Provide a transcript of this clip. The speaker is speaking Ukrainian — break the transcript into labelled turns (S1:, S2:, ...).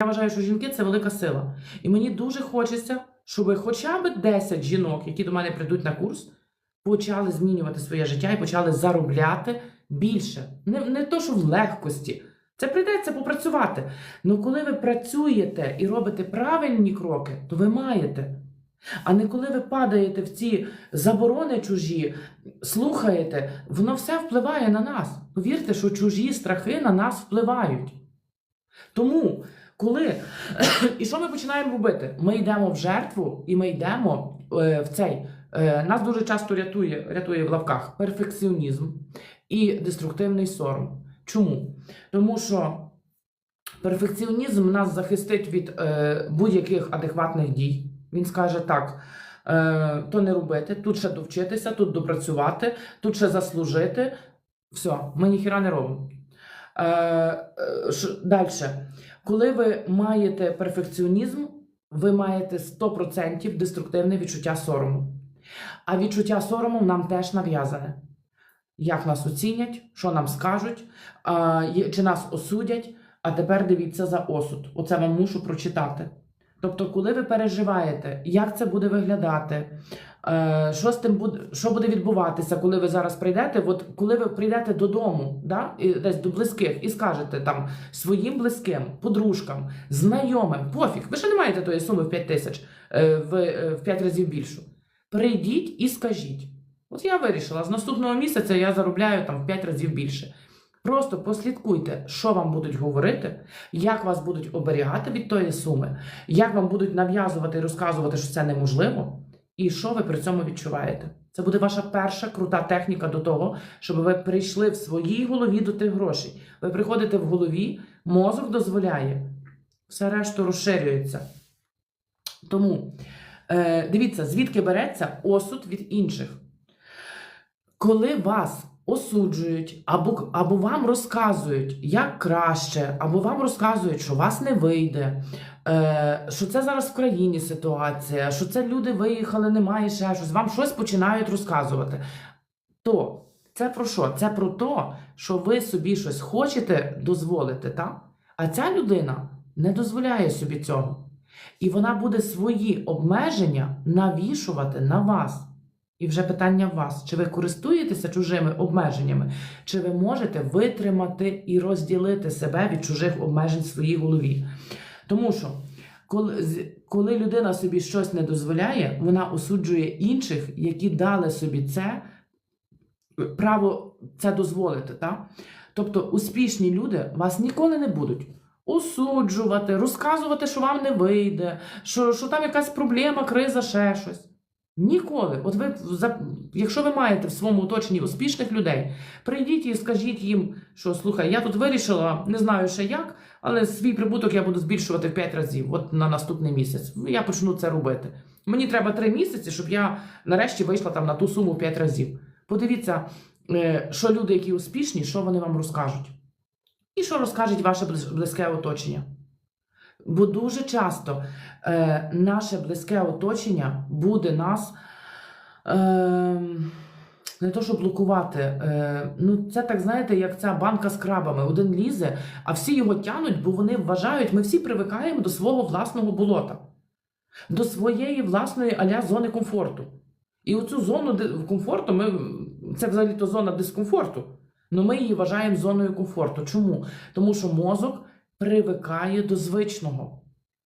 S1: Я вважаю, що жінки це велика сила. І мені дуже хочеться, щоб хоча б 10 жінок, які до мене прийдуть на курс, почали змінювати своє життя і почали заробляти більше. Не, не то, що в легкості. Це прийдеться попрацювати. Ну коли ви працюєте і робите правильні кроки, то ви маєте. А не коли ви падаєте в ці заборони чужі, слухаєте, воно все впливає на нас. Повірте, що чужі страхи на нас впливають. Тому, коли і що ми починаємо робити? Ми йдемо в жертву і ми йдемо е, в цей. Е, нас дуже часто рятує, рятує в лавках перфекціонізм і деструктивний сором. Чому? Тому що перфекціонізм нас захистить від е, будь-яких адекватних дій. Він скаже так. е, То не робити, тут ще довчитися, тут допрацювати, тут ще заслужити. Все, ми ніхіра не робимо. Далі. Коли ви маєте перфекціонізм, ви маєте 100% деструктивне відчуття сорому. А відчуття сорому нам теж нав'язане. Як нас оцінять, що нам скажуть, чи нас осудять, а тепер дивіться за осуд. Оце вам мушу прочитати. Тобто, коли ви переживаєте, як це буде виглядати, що з тим буде, що буде відбуватися, коли ви зараз прийдете? От коли ви прийдете додому, да, і десь до близьких, і скажете там своїм близьким, подружкам, знайомим, пофіг, ви ще не маєте тої суми в 5 тисяч е, в, е, в 5 разів більшу. Прийдіть і скажіть. От я вирішила, з наступного місяця я заробляю там в 5 разів більше. Просто послідкуйте, що вам будуть говорити, як вас будуть оберігати від тої суми, як вам будуть нав'язувати і розказувати, що це неможливо, і що ви при цьому відчуваєте. Це буде ваша перша крута техніка до того, щоб ви прийшли в своїй голові до тих грошей. Ви приходите в голові, мозок дозволяє, все решту розширюється. Тому е, дивіться, звідки береться осуд від інших. Коли вас осуджують, або, або вам розказують, як краще, або вам розказують, що вас не вийде, е, що це зараз в країні ситуація, що це люди виїхали, немає ще щось, вам щось починають розказувати. То це про що? Це про те, що ви собі щось хочете дозволити, так? а ця людина не дозволяє собі цього. І вона буде свої обмеження навішувати на вас. І вже питання в вас: чи ви користуєтеся чужими обмеженнями, чи ви можете витримати і розділити себе від чужих обмежень в своїй голові? Тому що коли, коли людина собі щось не дозволяє, вона осуджує інших, які дали собі це право це дозволити. Так? Тобто успішні люди вас ніколи не будуть. Осуджувати, розказувати, що вам не вийде, що, що там якась проблема, криза, ще щось. Ніколи. От ви, якщо ви маєте в своєму оточенні успішних людей, прийдіть і скажіть їм, що слухай, я тут вирішила, не знаю ще як, але свій прибуток я буду збільшувати в 5 разів, от на наступний місяць. Я почну це робити. Мені треба 3 місяці, щоб я нарешті вийшла там на ту суму 5 разів. Подивіться, е, що люди, які успішні, що вони вам розкажуть. І що розкаже ваше близьке оточення. Бо дуже часто е, наше близьке оточення буде нас е, не то, щоб блокувати. Е, ну, це так, знаєте, як ця банка з крабами. Один лізе, а всі його тянуть, бо вони вважають, ми всі привикаємо до свого власного болота, до своєї власної аля зони комфорту. І оцю зону комфорту, ми, це взагалі-то зона дискомфорту. але ми її вважаємо зоною комфорту. Чому? Тому що мозок привикає до звичного.